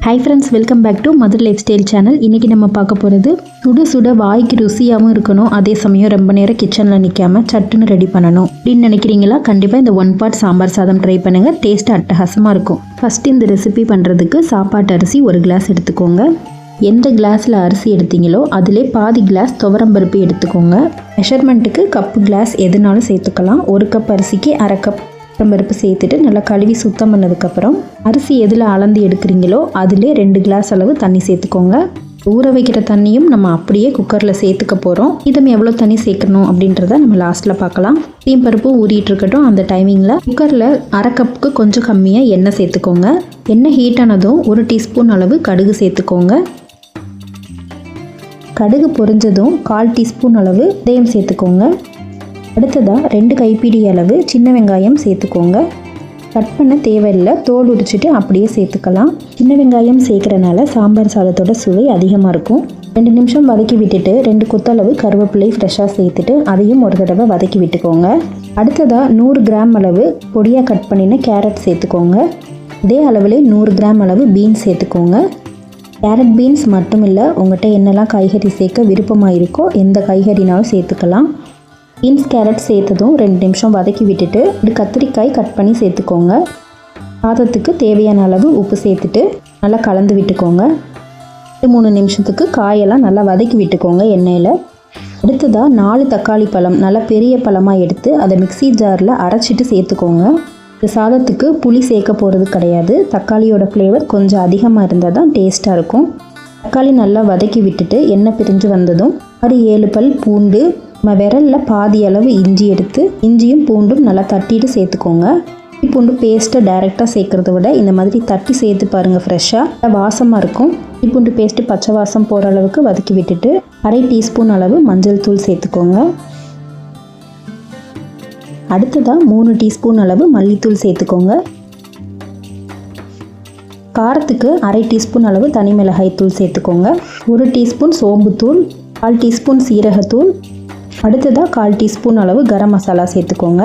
Hi friends welcome back to Madhur lifestyle channel இன்றைக்கி நம்ம பார்க்க போகிறது சுட சுட வாய்க்கு ருசியாகவும் இருக்கணும். அதே சமயம் ரொம்ப நேரம் கிச்சனில் நிற்காம சட்டுன்னு ரெடி பண்ணணும். அப்படின்னு நினைக்கிறீங்களா? கண்டிப்பாக இந்த ஒன் பார்ட் சாம்பார் சாதம் ட்ரை பண்ணுங்கள் டேஸ்ட் அட்டகாசமாக இருக்கும். ஃபஸ்ட் இந்த ரெசிபி பண்ணுறதுக்கு சாப்பாட்டு அரிசி ஒரு கிளாஸ் எடுத்துக்கோங்க. எந்த கிளாஸில் அரிசி எடுத்தீங்களோ அதிலே பாதி கிளாஸ் துவரம்பருப்பு எடுத்துக்கோங்க. மெஷர்மெண்ட்டுக்கு கப்பு கிளாஸ் எதுனாலும் சேர்த்துக்கலாம். ஒரு கப் அரிசிக்கு அரை கப் பருப்பு சேர்த்துட்டு நல்லா கழுவி சுத்தம் பண்ணதுக்கப்புறம் அரிசி எதில் அளந்து எடுக்கிறீங்களோ அதிலே ரெண்டு கிளாஸ் அளவு தண்ணி சேர்த்துக்கோங்க. ஊற வைக்கிற தண்ணியும் நம்ம அப்படியே குக்கரில் சேர்த்துக்க போகிறோம் இதம் எவ்வளோ தண்ணி சேர்க்கணும் அப்படின்றத நம்ம லாஸ்ட்டில் பார்க்கலாம். தீம் பருப்பு ஊறிட்டு இருக்கட்டும். அந்த டைமிங்கில் குக்கரில் அரை கப்புக்கு கொஞ்சம் கம்மியாக எண்ணெய் சேர்த்துக்கோங்க. எண்ணெய் ஹீட் ஆனதும் ஒரு டீஸ்பூன் அளவு கடுகு சேர்த்துக்கோங்க. கடுகு பொரிஞ்சதும் கால் டீஸ்பூன் அளவு தேயம் சேர்த்துக்கோங்க. அடுத்ததாக ரெண்டு கைப்பிடி அளவு சின்ன வெங்காயம் சேர்த்துக்கோங்க. கட் பண்ண தேவையில்லை தோல் உரிச்சிட்டு அப்படியே சேர்த்துக்கலாம். சின்ன வெங்காயம் சேர்க்குறனால சாம்பார் சாதத்தோட சுவை அதிகமாக இருக்கும். ரெண்டு நிமிஷம் வதக்கி விட்டுட்டு ரெண்டு கொத்தளவு கருவேப்பிலை ஃப்ரெஷ்ஷாக சேர்த்துட்டு அதையும் ஒரு தடவை வதக்கி விட்டுக்கோங்க. அடுத்ததாக நூறு கிராம் அளவு பொடியாக கட் பண்ணின கேரட் சேர்த்துக்கோங்க. இதே அளவில் நூறு கிராம் அளவு பீன்ஸ் சேர்த்துக்கோங்க. கேரட் பீன்ஸ் மட்டும் இல்லை உங்கள்கிட்ட என்னெல்லாம் காய்கறி சேர்க்க விருப்பமாக இருக்கோ எந்த காய்கறினாலும் சேர்த்துக்கலாம். பீன்ஸ் கேரட் சேர்த்ததும் ரெண்டு நிமிஷம் வதக்கி விட்டுட்டு ஒரு கத்திரிக்காய் கட் பண்ணி சேர்த்துக்கோங்க. சாதத்துக்கு தேவையான அளவு உப்பு சேர்த்துட்டு நல்லா கலந்து விட்டுக்கோங்க. ரெண்டு மூணு நிமிஷத்துக்கு காயெல்லாம் நல்லா வதக்கி விட்டுக்கோங்க எண்ணெயில். அடுத்ததாக நாலு தக்காளி பழம் நல்லா பெரிய பழமாக எடுத்து அதை மிக்சி ஜாரில் அரைச்சிட்டு சேர்த்துக்கோங்க. இந்த சாதத்துக்கு புளி சேர்க்க போகிறது கிடையாது. தக்காளியோட ஃப்ளேவர் கொஞ்சம் அதிகமாக இருந்தால் தான் டேஸ்ட்டாக இருக்கும். தக்காளி நல்லா வதக்கி விட்டுட்டு எண்ணெய் பிரிஞ்சு வந்ததும் ஆறு ஏழு பல் பூண்டு நம்ம விரலில் பாதி அளவு இஞ்சி எடுத்து இஞ்சியும் பூண்டும் நல்லா தட்டிட்டு சேர்த்துக்கோங்க. இஞ்சி பூண்டு பேஸ்ட்டை டைரெக்டாக சேர்க்குறத விட இந்த மாதிரி தட்டி சேர்த்து பாருங்கள் ஃப்ரெஷ்ஷாக வாசமாக இருக்கும். இஞ்சி பூண்டு பேஸ்ட்டு பச்சை வாசம் போகிற அளவுக்கு வதக்கி விட்டுட்டு அரை டீஸ்பூன் அளவு மஞ்சள் தூள் சேர்த்துக்கோங்க. அடுத்ததாக மூணு டீஸ்பூன் அளவு மல்லித்தூள் சேர்த்துக்கோங்க. காரத்துக்கு அரை டீஸ்பூன் அளவு தனி மிளகாய் தூள் சேர்த்துக்கோங்க. ஒரு டீஸ்பூன் சோம்புத்தூள் கால் டீஸ்பூன் சீரகத்தூள் அடுத்ததாக கால் டீஸ்பூன் அளவு கரம் மசாலா சேர்த்துக்கோங்க.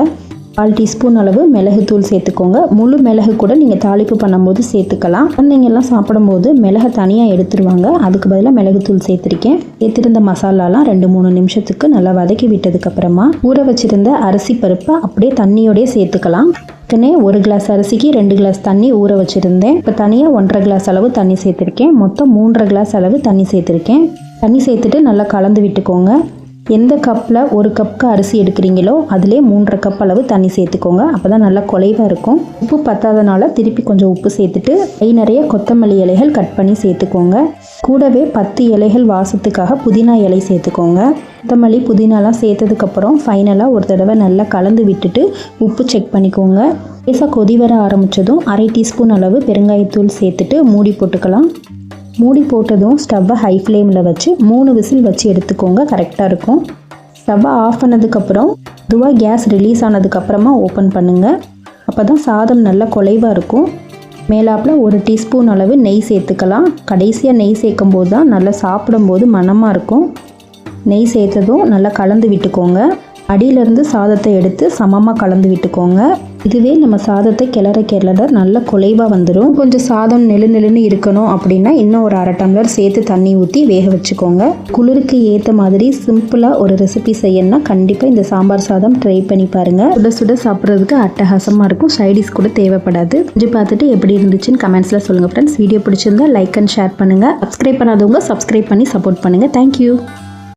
கால் டீஸ்பூன் அளவு மிளகுத்தூள் சேர்த்துக்கோங்க. முழு மிளகு கூட நீங்கள் தாளிப்பு பண்ணும்போது சேர்த்துக்கலாம். குழந்தைங்கெல்லாம் சாப்பிடும்போது மிளகை தனியாக எடுத்துருவாங்க. அதுக்கு பதிலாக மிளகுத்தூள் சேர்த்துருக்கேன். சேர்த்திருந்த மசாலாலாம் ரெண்டு மூணு நிமிஷத்துக்கு நல்லா வதக்கி விட்டதுக்கப்புறமா ஊற வச்சுருந்த அரிசி பருப்பை அப்படியே தண்ணியோடய சேர்த்துக்கலாம். ஏற்கனவே ஒரு கிளாஸ் அரிசிக்கு ரெண்டு கிளாஸ் தண்ணி ஊற வச்சுருந்தேன். இப்போ தனியாக ஒன்றரை கிளாஸ் அளவு தண்ணி சேர்த்துருக்கேன். மொத்தம் மூன்றரை கிளாஸ் அளவு தண்ணி சேர்த்துருக்கேன். தண்ணி சேர்த்துட்டு நல்லா கலந்து விட்டுக்கோங்க. எந்த கப்பில் ஒரு கப்புக்கு அரிசி எடுக்கிறீங்களோ அதிலே மூன்றரை கப் அளவு தண்ணி சேர்த்துக்கோங்க. அப்போ தான் நல்லா குலைவாக இருக்கும். உப்பு பத்தாதனால திருப்பி கொஞ்சம் உப்பு சேர்த்துட்டு கை நிறைய கொத்தமல்லி இலைகள் கட் பண்ணி சேர்த்துக்கோங்க. கூடவே பத்து இலைகள் வாசத்துக்காக புதினா இலை சேர்த்துக்கோங்க. கொத்தமல்லி புதினாலாம் சேர்த்ததுக்கப்புறம் ஃபைனலாக ஒரு தடவை நல்லா கலந்து விட்டுட்டு உப்பு செக் பண்ணிக்கோங்க. லேசாக கொதி வர ஆரம்பித்ததும் அரை டீஸ்பூன் அளவு பெருங்காயத்தூள் சேர்த்துட்டு மூடி போட்டுக்கலாம். மூடி போட்டதும் ஸ்டவ்வை ஹை ஃப்ளேமில் வச்சு மூணு விசில் வச்சு எடுத்துக்கோங்க. கரெக்டாக இருக்கும். ஸ்டவ்வை ஆஃப் பண்ணதுக்கப்புறம் துவா கேஸ் ரிலீஸ் ஆனதுக்கப்புறமா ஓப்பன் பண்ணுங்கள் அப்போ தான் சாதம் நல்லா குலைவாக இருக்கும். மேலாப்பில் ஒரு டீஸ்பூன் அளவு நெய் சேர்த்துக்கலாம். கடைசியாக நெய் சேர்க்கும் போது தான் நல்லா சாப்பிடும்போது மணமாக இருக்கும். நெய் சேர்த்ததும் நல்லா கலந்து விட்டுக்கோங்க. அடியிலேருந்து சாதத்தை எடுத்து சமமாக கலந்து விட்டுக்கோங்க. இதுவே நம்ம சாதத்தை கிளற கிளற நல்ல குலைவாக வந்துடும் கொஞ்சம் சாதம் நெழு நெழுன்னு இருக்கணும் அப்படின்னா இன்னும் ஒரு அரை டம்ளர் சேர்த்து தண்ணி ஊற்றி வேக வச்சுக்கோங்க. குளிருக்கு ஏற்ற மாதிரி சிம்பிளாக ஒரு ரெசிபி செய்யணும்னா கண்டிப்பாக இந்த சாம்பார் சாதம் ட்ரை பண்ணி பாருங்கள் சுட சுட சாப்பிட்றதுக்கு அட்டகாசமாக இருக்கும். சைடிஸ் கூட தேவைப்படாது. கொஞ்சம் பார்த்துட்டு எப்படி இருந்துச்சுன்னு கமெண்ட்ஸில் சொல்லுங்கள் ஃப்ரெண்ட்ஸ் வீடியோ பிடிச்சிருந்தா லைக் அண்ட் ஷேர் பண்ணுங்கள் சப்ஸ்கிரைப் பண்ணாதவங்க சப்ஸ்கிரைப் பண்ணி சப்போர்ட் பண்ணுங்கள் தேங்க்யூ